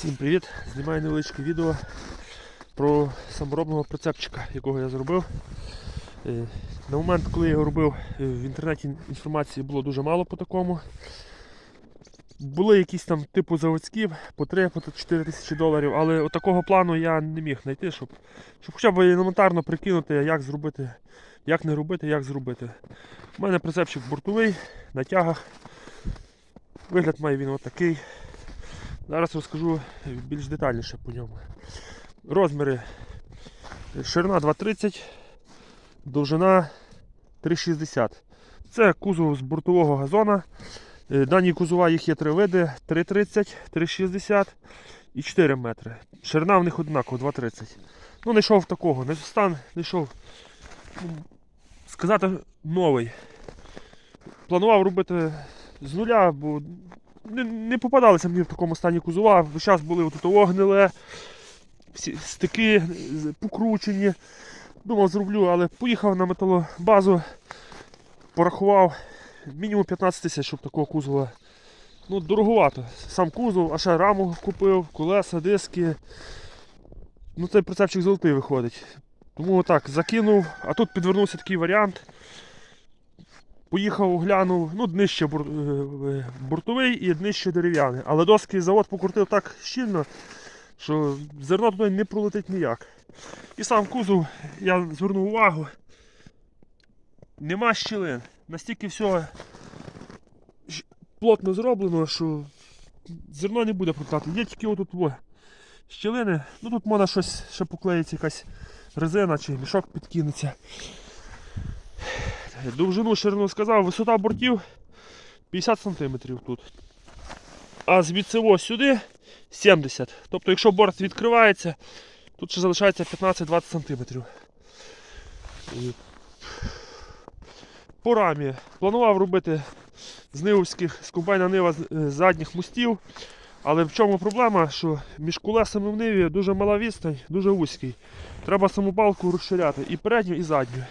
Всім привіт! Знімаю невеличке відео про саморобного прицепчика, якого я зробив. Е, На момент, коли я його робив, е, в інтернеті інформації було дуже мало по такому. Були якісь там типу заводські по 3 по 4 тисячі доларів, але такого плану я не міг знайти, щоб, щоб хоча б елементарно прикинути, як зробити, як не робити, як зробити. У мене прицепчик бортовий на тягах. Вигляд має він отакий. Зараз розкажу більш детальніше по ньому. Розміри ширина 2,30, довжина 3,60. Це кузов з бортового газона. Е, Дані кузова їх є три види: 3,30, 3,60 і 4 метри. Ширина в них однакова 2,30. Ну, не йшов такого, не стан не йшов. Сказати новий. Планував робити з нуля, бо не, не попадалися мені в такому стані кузова. Час були отут огниле, всі стики покручені. Думав, зроблю, але поїхав на металобазу, порахував мінімум 15 тисяч, щоб такого кузова. Ну, дороговато. Сам кузов, а ще раму купив, колеса, диски. Ну, цей прицепчик золотий виходить. Тому отак закинув, а тут підвернувся такий варіант. Поїхав, оглянув, ну, днище бур, е, бортовий і днище дерев'яне. Але доски завод покрутив так щільно, що зерно туди не пролетить ніяк. І сам кузов, я звернув увагу, нема щілин. Настільки все плотно зроблено, що зерно не буде пролітати. Є тільки отут щілини. Ну тут можна щось ще поклеїться, якась резина чи мішок підкинеться. Довжину ширину сказав, висота бортів 50 см тут. А звідси ось сюди 70 Тобто, якщо борт відкривається, тут ще залишається 15-20 см. По рамі планував робити з нивовських з комбайна нива е, задніх мостів. Але в чому проблема, що між колесами в ниві дуже мала відстань, дуже вузький. Треба саму розширяти і передню, і задню.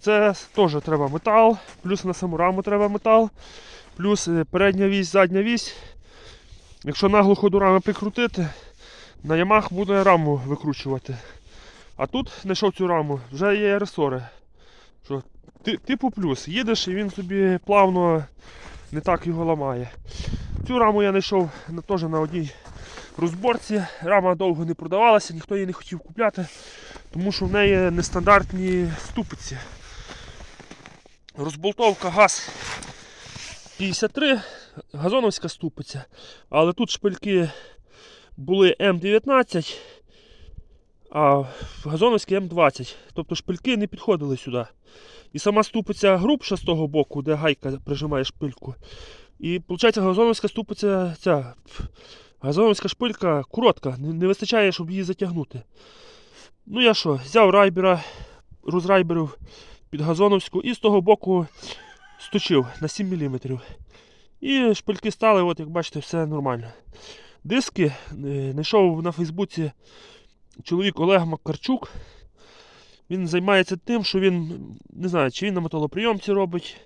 Це теж треба метал, плюс на саму раму треба метал, плюс е, передня вісь, задня вісь. Якщо наглухо до рами прикрутити, на ямах буде раму викручувати. А тут знайшов цю раму, вже є ресори. Що, ти- типу плюс, їдеш і він собі плавно не так його ламає. Цю раму я знайшов на- теж на одній розборці. Рама довго не продавалася, ніхто її не хотів купляти, тому що в неї нестандартні ступиці. Розболтовка газ 53, газоновська ступиця, але тут шпильки були М19, а газоновські М20. Тобто шпильки не підходили сюди. І сама ступиця грубша з того боку, де гайка прижимає шпильку. І виходить, газоновська ступиця, ця газоновська шпилька коротка, не, вистачає, щоб її затягнути. Ну я що, взяв райбера, розрайберив під газоновську і з того боку сточив на 7 мм. І шпильки стали, от як бачите, все нормально. Диски е, знайшов на Фейсбуці чоловік Олег Макарчук. Він займається тим, що він не знаю, чи він на металоприйомці робить,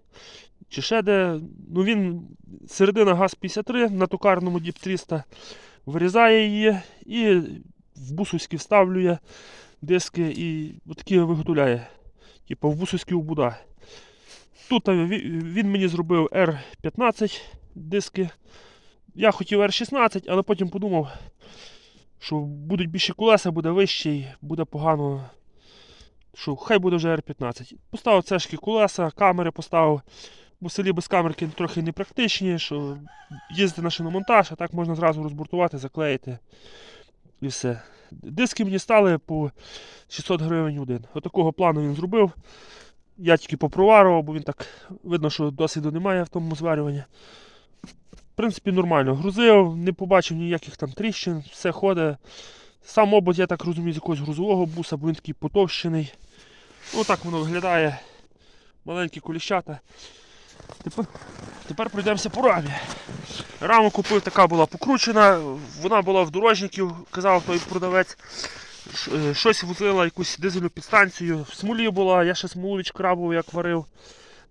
чи ще де. Ну він середина ГАЗ-53 на токарному Діп 300 вирізає її і в бусовські вставлює диски і такі виготовляє. Типу в бусовські убуда. Тут е, він мені зробив R15 диски. Я хотів R16, але потім подумав, що будуть більші колеса, буде вищий, буде погано. Що хай буде вже R15. Поставив цешки колеса, камери поставив. Бо в селі без камерки трохи непрактичні, що їздити на шиномонтаж, а так можна зразу розбуртувати, заклеїти і все. Диски мені стали по 600 гривень один. Отакого плану він зробив. Я тільки попроварував, бо він так видно, що досвіду немає в тому зварюванні. В принципі, нормально. Грузив, не побачив ніяких там тріщин, все ходить. Сам обод, я так розумію, з якогось грузового буса, бо він такий потовщений. Ну так воно виглядає. Маленькі куліщата. Тепер, тепер пройдемося по рамі. Раму купив, така була покручена, вона була в дорожників, казав той продавець. Е, Щось возила, якусь дизельну підстанцію. В смолі була, я ще смолу відшкрабував, як варив.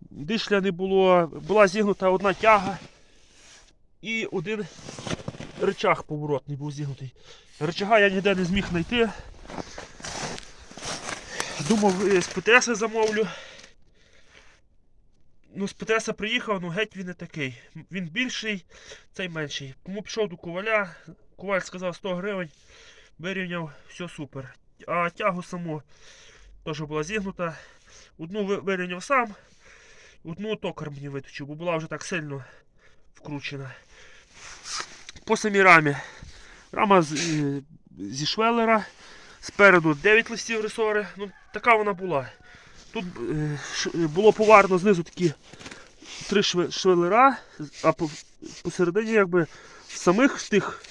Дишля не було, була зігнута одна тяга і один речах поворотний був зігнутий. Речага я ніде не зміг знайти. Думав, е, з ПТС замовлю. Ну, з ПТС приїхав, ну геть він не такий. Він більший, цей менший. Тому пішов до коваля. Коваль сказав 100 гривень, вирівняв, все супер. А тягу саму теж була зігнута. Одну вирівняв сам, одну токар мені виточив, бо була вже так сильно вкручена. По самій рамі. Рама е, зі швелера. Спереду 9 листів ресори. Ну, така вона була. Тут е, було поварно знизу такі три шве- швелера, а посередині якби самих тих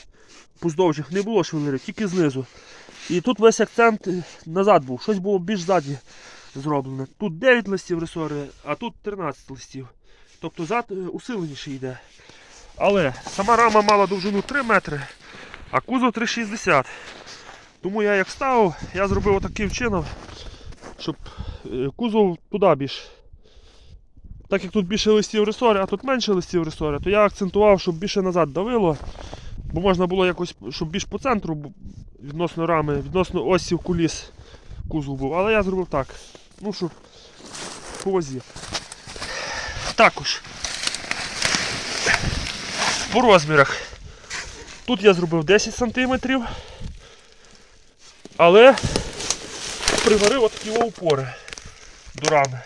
поздовжих не було швелерів, тільки знизу. І тут весь акцент е, назад був, щось було більш ззаді зроблене. Тут 9 листів ресори, а тут 13 листів. Тобто зад е, усиленіше йде. Але сама рама мала довжину 3 метри, а кузов 3,60. Тому я як ставив, я зробив таким чином, щоб кузов туди більш. Так як тут більше листів ресори, а тут менше листів ресори, то я акцентував, щоб більше назад давило. Бо можна було якось, щоб більш по центру відносно рами, відносно осів куліс кузов був. Але я зробив так. Ну, щоб по вазі. Також. По розмірах. Тут я зробив 10 см. Але приварив отакі опори до рами.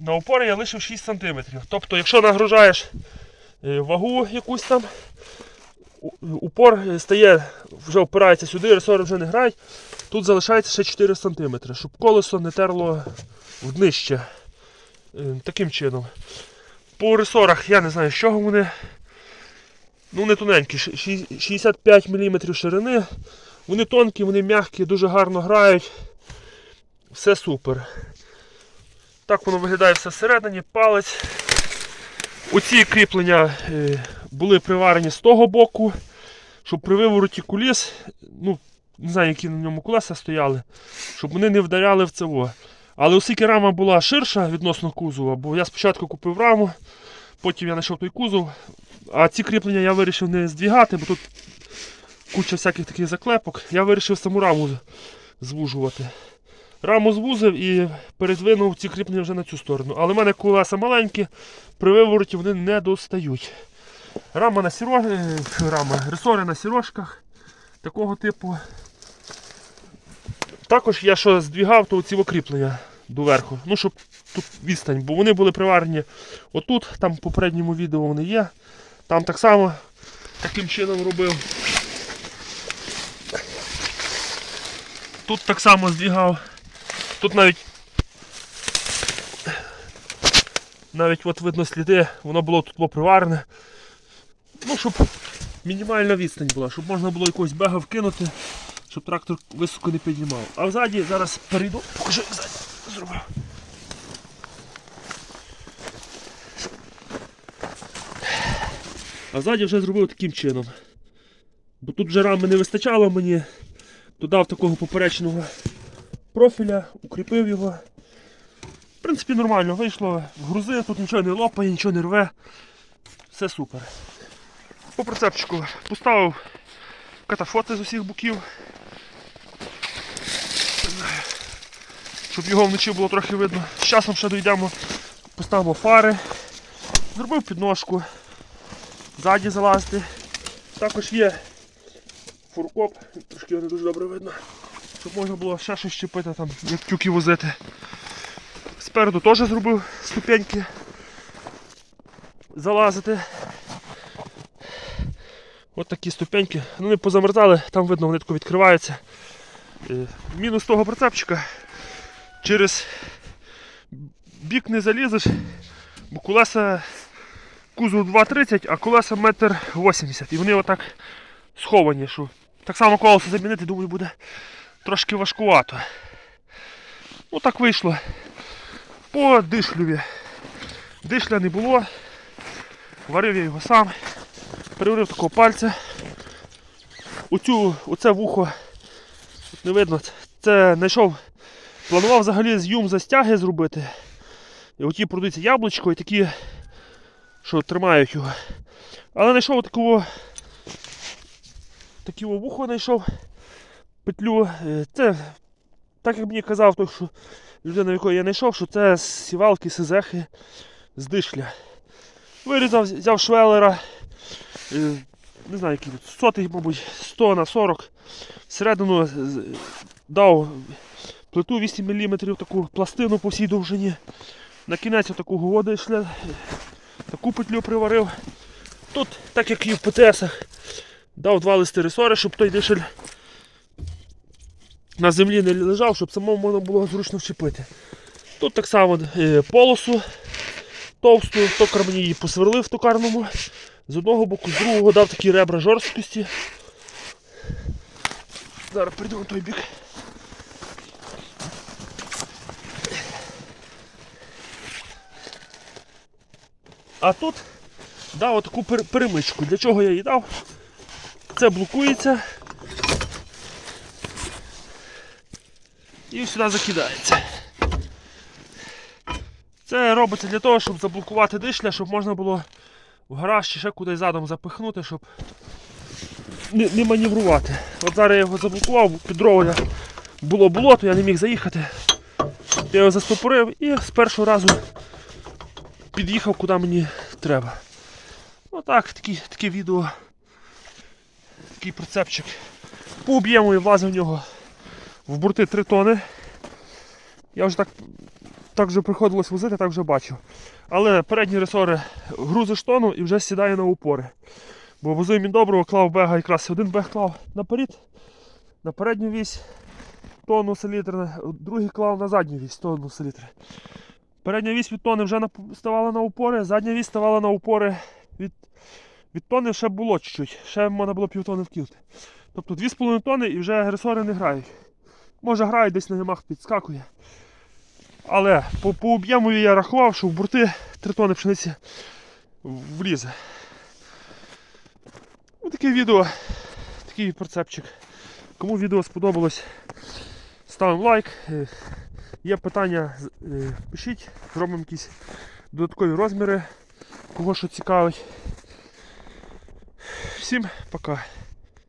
На опори я лишив 6 см. Тобто, якщо нагружаєш е, вагу якусь там, упор е, стає, вже опирається сюди, ресори вже не грають. Тут залишається ще 4 см, щоб колесо не терло в днище. Е, Таким чином. По ресорах я не знаю, з чого вони. Ну, не тоненькі, 65 мм ширини. Вони тонкі, вони м'які, дуже гарно грають. Все супер. Так воно виглядає все всередині, палець. Оці кріплення е, були приварені з того боку, щоб при вивороті куліс, ну, не знаю, які на ньому колеса стояли, щоб вони не вдаряли в цево. Але оскільки рама була ширша відносно кузова, бо я спочатку купив раму, потім я знайшов той кузов, а ці кріплення я вирішив не здвігати, бо тут куча всяких таких заклепок. Я вирішив саму раму звужувати. Раму звузив і передвинув ці кріплення вже на цю сторону. Але в мене колеса маленькі, при вивороті вони не достають. Рама на сіро... е, рама, ресори на сірошках такого типу. Також я що здвігав, то ці окріплення доверху. Ну, щоб тут відстань, бо вони були приварені отут, там в попередньому відео вони є. Там так само таким чином робив. Тут так само здвігав. Тут навіть навіть от видно сліди, воно було тут було приварене. Ну, щоб мінімальна відстань була, щоб можна було якогось бега вкинути, щоб трактор високо не піднімав. А взаді зараз перейду, покажу, як ззаді зробив. А ззаді вже зробив таким чином. Бо тут вже рами не вистачало мені, додав такого поперечного профіля, укріпив його. В принципі, нормально вийшло. Грузи, тут нічого не лопає, нічого не рве. Все супер. По прицепчику поставив катафоти з усіх боків. Щоб його вночі було трохи видно. З часом ще дійдемо, поставимо фари. Зробив підножку. Ззаді залазити. Також є фуркоп, трошки його не дуже добре видно. Щоб можна було ще щось щепити, там, як тюки возити. Спереду теж зробив ступеньки. Залазити. От такі ступеньки. Ну, Вони позамерзали, там видно, вони тако відкриваються. Е, Мінус того прицепчика. Через бік не залізеш, бо колеса кузов 2,30, а колеса 1,80 м. І вони отак сховані. Що так само колесо замінити, думаю, буде трошки важкувато. Ну так вийшло. По дишлюві. Дишля не було. Варив я його сам. Переварив такого пальця. Оцю, оце вухо тут не видно. Це знайшов. Планував взагалі з юм застяги зробити. І оті продаються яблучко і такі, що тримають його. Але знайшов такого такі вухо знайшов петлю. Е, Це, так як мені казав той, що людина, в якої я знайшов, що це сівалки, сизехи з дишля. Вирізав, взяв швелера. е, Не знаю, який тут, сотий, мабуть, 100 на 40. Всередину дав плиту 8 мм, таку пластину по всій довжині. На кінець такого води йшли, таку петлю приварив. Тут, так як і в ПТСах, дав два листи ресори, щоб той дишель на землі не лежав, щоб самому можна було зручно вчепити. Тут так само е, полосу товсту, токар мені її посверлив в токарному. З одного боку, з другого дав такі ребра жорсткості. Зараз прийду на той бік. А тут дав таку перемичку. Для чого я її дав? Це блокується. І сюди закидається. Це робиться для того, щоб заблокувати дишля, щоб можна було в гараж чи ще кудись задом запихнути, щоб не, не маневрувати. От зараз я його заблокував, під дрова було болото, я не міг заїхати. Я його застопорив і з першого разу під'їхав куди мені треба. Отак, такі, таке відео. Такий прицепчик. По я влазив в нього в борти 3 тони. Я вже так, так вже приходилось возити, так вже бачив. Але передні ресори грузиш тону і вже сідає на упори. Бо возив він доброго, клав бега якраз один бег клав наперед, на передню вісь тонну селітри, другий клав на задню вісь тонну селітри. Передня вісь від тони вже ставала на упори, задня вісь ставала на упори від, від тони ще було чуть-чуть, ще можна було півтони вкілити. Тобто 2,5 тони і вже ресори не грають. Може грають, десь на гамах підскакує. Але по, по об'єму я рахував, що в борти 3 тони пшениці влізе. Ось таке відео, такий прицепчик. Кому відео сподобалось, ставимо лайк. Е, Є питання, е, пишіть, зробимо якісь додаткові розміри, кого що цікавить. Всім пока.